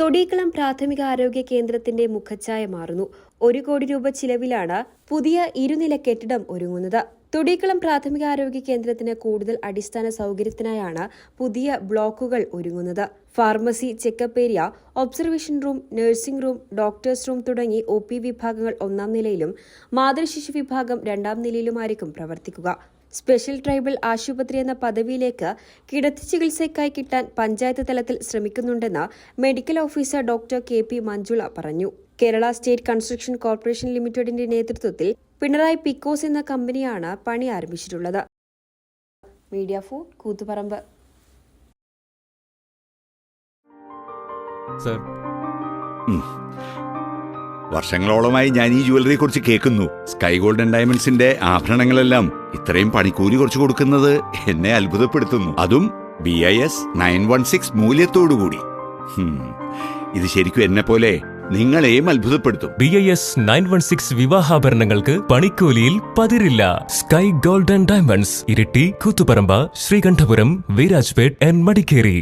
തൊടീക്കുളം പ്രാഥമിക ആരോഗ്യ കേന്ദ്രത്തിന്റെ മുഖച്ഛായ മാറുന്നു. ഒരു കോടി രൂപ ചിലവിലാണ് പുതിയ ഇരുനില കെട്ടിടം ഒരുങ്ങുന്നത്. തൊടീക്കളം പ്രാഥമിക ആരോഗ്യ കേന്ദ്രത്തിന് കൂടുതൽ അടിസ്ഥാന സൗകര്യത്തിനായാണ് പുതിയ ബ്ലോക്കുകൾ ഒരുങ്ങുന്നത്. Pharmacy checkup area observation room nursing room doctors room തുടങ്ങി ഒ പി വിഭാഗങ്ങൾ ഒന്നാം നിലയിലും മാതൃശിശു വിഭാഗം രണ്ടാം നിലയിലുമായിരിക്കും പ്രവർത്തിക്കുക. സ്പെഷ്യൽ ട്രൈബൽ ആശുപത്രി എന്ന പദവിയിലേക്ക് കിടത്തി ചികിത്സയ്ക്കായി കിട്ടാൻ പഞ്ചായത്ത് തലത്തിൽ ശ്രമിക്കുന്നുണ്ടെന്ന് medical officer doctor K P Manjula പറഞ്ഞു. കേരള സ്റ്റേറ്റ് കൺസ്ട്രക്ഷൻ കോർപ്പറേഷൻ ലിമിറ്റഡിന്റെ നേതൃത്വത്തിൽ പിണറായി പിക്കോസ് എന്ന കമ്പനിയാണ് പണി ആരംഭിച്ചിട്ടുള്ളത്. Media One Koothuparamba. സർ. വർഷങ്ങളോളമായി ഞാൻ ഈ ജുവലറിയെ കുറിച്ച് കേൾക്കുന്നു. സ്കൈ ഗോൾഡൻ ഡയമണ്ട്സിന്റെ ആഭരണങ്ങളെല്ലാം ഇത്രയും പണിക്കൂലി കുറച്ച് കൊടുക്കുന്നത് എന്നെ അത്ഭുതപ്പെടുത്തുന്നു. അതും B I S nine one six മൂല്യത്തോടുകൂടി. ഇത് ശരിക്കും എന്നെ പോലെ നിങ്ങളെയും അത്ഭുതപ്പെടുത്തും. B I S nine one six വിവാഹാഭരണങ്ങൾക്ക് പണിക്കൂലിയിൽ പതിരില്ല. Sky Golden Diamonds Iritty Koothuparamba Sreekandapuram Virajpet and Madikeri.